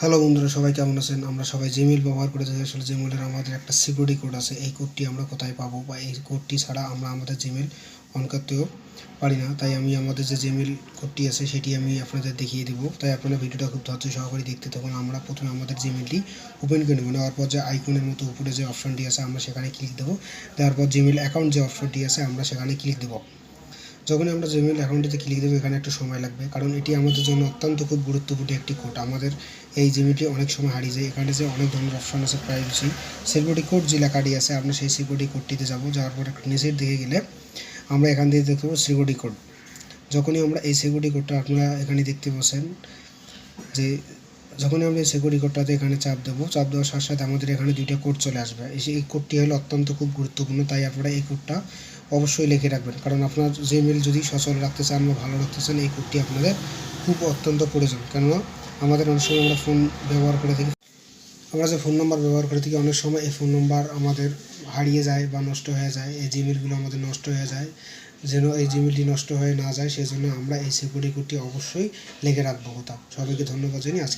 Hello বন্ধুরা, সবাই কেমন আছেন? আমরা সবাই জিমেল ব্যবহার করে থাকি আসলে জিমেলের আমাদের একটা সিকিউরিটি কোড আছে। এই কোডটি আমরা কোথায় পাবো বা এই কোডটি ছাড়া আমরা আমাদের জিমেল অন করতেও পারি না। তাই আমি আমাদের যে জিমেল কোডটি আছে, সেটি আমি আপনাদের দেখিয়ে দেবো। তাই আপনারা ভিডিওটা খুব ধৈর্য সহকারে দেখতে থাকুন। আমরা প্রথমে আমাদের জিমেলটি ওপেন করে নেব। নেওয়ার পর যে আইকনের মতো উপরে যে অপশনটি আছে, আমরা সেখানে ক্লিক দেবো। দেওয়ার পর জিমেল অ্যাকাউন্ট যে অপশনটি আছে, আমরা সেখানে ক্লিক দেবো। যখনই আমরা জিমেল অ্যাকাউন্টটিতে ক্লিক দেবো, এখানে একটু সময় লাগবে। কারণ এটি আমাদের জন্য অত্যন্ত খুব গুরুত্বপূর্ণ একটি কোড আমাদের এই জিমেলটি অনেক সময় হারিয়ে যায়। এখানে যে অনেক ধরনের অপশন আছে প্রাইভেসি সিকিউরিটি কোড যে লেখাটি আছে, আমরা সেই সিকিউরিটি কোডটিতে যাব। যাওয়ার পর একটু নিচের দিকে গেলে আমরা এখান থেকে দেখতে পাবো সিকিউরিটি কোড যখনই আমরা এই সিকিউরিটি কোডটা আপনারা এখানে দেখতে পাচ্ছেন যে, যখনই আমরা এই সিকিউরিটি কোডটাতে এখানে চাপ দেবো, চাপ দেওয়ার সাথে সাথে আমাদের এখানে দুইটা কোড চলে আসবে। এই কোডটি হলো অত্যন্ত খুব গুরুত্বপূর্ণ। তাই আপনারা এই কোডটা অবশ্যই লিখে রাখবেন। কারণ আপনার জিমেল যদি সচল রাখতে চান বা ভালো রাখতে চান, এই কোডটি আপনাদের খুব অত্যন্ত প্রয়োজন। কেননা, আমাদের অনেক সময় আমরা ফোন ব্যবহার করে থাকি। আমরা যে ফোন নাম্বার ব্যবহার করে থাকি, অনেক সময় এই ফোন নাম্বার আমাদের হারিয়ে যায় বা নষ্ট হয়ে যায়। এই জিমেলগুলো আমাদের নষ্ট হয়ে যায়। যেন এই জিমেলটি নষ্ট হয়ে না যায়, সেজন্য আমরা এই সিকিউরিটি কোডটি অবশ্যই লিখে রাখব কোথাও। সবাইকে ধন্যবাদ জানিয়ে আজকে